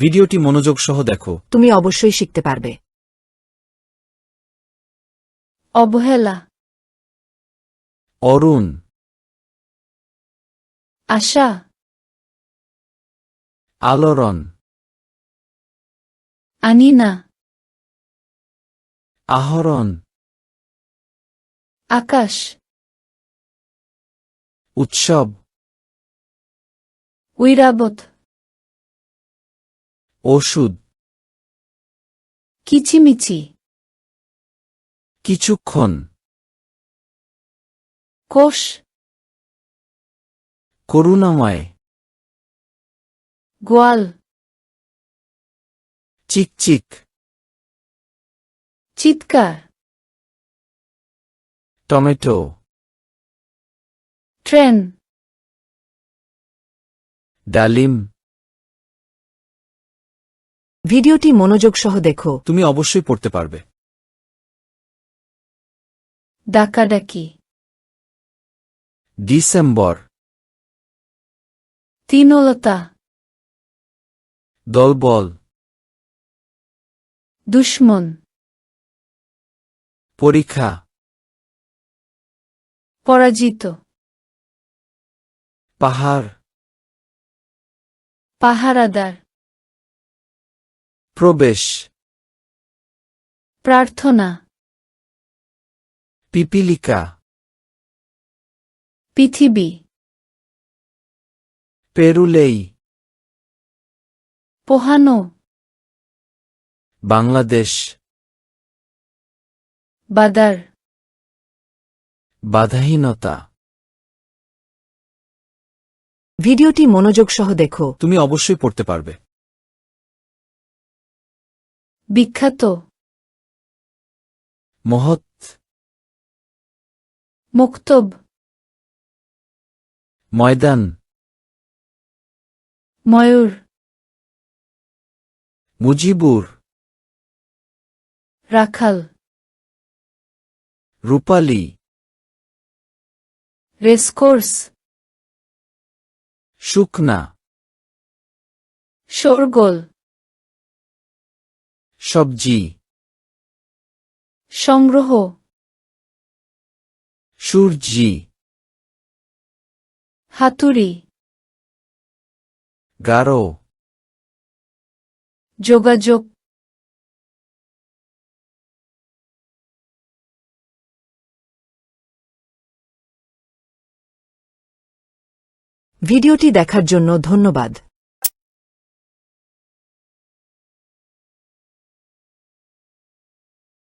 ভিডিওটি মনোযোগ সহ দেখো। তুমি অবশ্যই শিখতে পারবে। অবহেলা। অরুণ। আশা। আলোড়ন। আনিনা। আহরণ। আকাশ। উৎসব। ঐরাবত ওষুধ কিচিমিচি কিছুক্ষণ কোষ করুণাময় গোয়াল চিকচিক চিৎকার টমেটো ট্রেন ডালিম ভিডিওটি মনোযোগ সহ দেখো। তুমি অবশ্যই পড়তে পারবে। ডাকাডাকি। ডিসেম্বর। তিনলতা। দলবল। দুশ্মন। পরীক্ষা। পরাজিত। পাহাড়। পাহারাদার। প্রবেশ প্রার্থনা পিপিলিকা পৃথিবী পেরুলেই পোহানো বাংলাদেশ বাদার বাধাহীনতা। ভিডিওটি মনোযোগ সহ দেখো। তুমি অবশ্যই পড়তে পারবে। বিখ্যাত। মহৎ। মুক্তব। ময়দান। ময়ূর। মুজিবুর। রাখাল। রূপালী। রেসকোর্স। শুকনা। শোরগোল। সবজি। সংগ্রহ। সূর্যি। হাতুড়ি। গারো। যোগাযোগ। ভিডিওটি দেখার জন্য ধন্যবাদ।